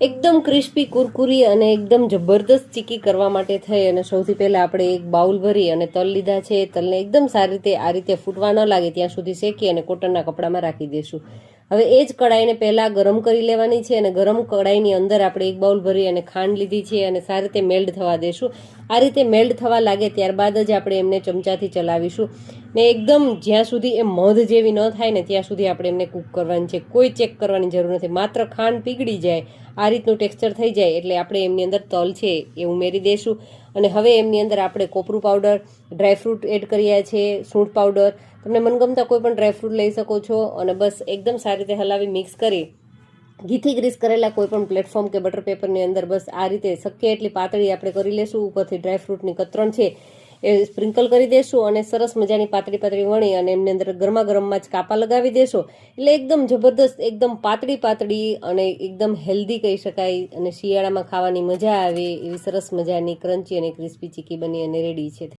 એકદમ ક્રિસ્પી, કુરકુરી અને એકદમ જબરદસ્ત ચીકી કરવા માટે થઈ અને સૌથી પહેલાં આપણે એક બાઉલ ભરી અને તલ લીધા છે. તલને એકદમ સારી રીતે આ રીતે ફૂટવા ન લાગે, ત્યાં સુધી શેકી અને કોટનના કપડામાં રાખી દઈશું હવે એ જ કડાઈને પહેલાં ગરમ કરી લેવાની છે અને ગરમ કડાઈની અંદર આપણે એક બાઉલ ભરી અને ખાંડ લીધી છે અને સારી રીતે મેલ્ડ થવા દેશું. આ રીતે મેલ્ડ થવા લાગે ત્યારબાદ જ આપણે એમને ચમચાથી ચલાવીશું. ને એકદમ જ્યાં સુધી એ મધ જેવી ન થાય ને ત્યાં સુધી આપણે એમને કૂક કરવાની છે. કોઈ ચેક કરવાની જરૂર નથી. માત્ર ખાંડ પીગળી જાય, આ રીતનું ટેક્સચર થઈ જાય એટલે આપણે એમની અંદર તલ છે એ ઉમેરી દઈશું અને હવે એમની અંદર આપણે કોપરું પાવડર ડ્રાયફ્રૂટ એડ કર્યા છે સૂંઠ પાવડર તમને મનગમતા કોઈ પણ ડ્રાયફ્રૂટ લઈ શકો છો અને બસ એકદમ સારી રીતે હલાવી મિક્સ કરી ઘીથી ગ્રીસ કરેલા કોઈ પણ પ્લેટફોર્મ કે બટર પેપરની અંદર બસ આ રીતે શક્ય એટલી પાતળી આપણે કરી લેશું. ઉપરથી ડ્રાયફ્રૂટની કતરણ છે. એ સ્પ્રિંકલ કરી દેશું અને સરસ મજાની પાતળી પાતળી વણી અને એમની અંદર ગરમા ગરમમાં જ કાપા લગાવી દેશો. એટલે એકદમ જબરદસ્ત, એકદમ પાતળી પાતળી અને એકદમ હેલ્ધી કહી શકાય. અને શિયાળામાં ખાવાની મજા આવે એવી સરસ મજાની ક્રન્ચી અને ક્રિસ્પી ચીકી બની અને રેડી છે.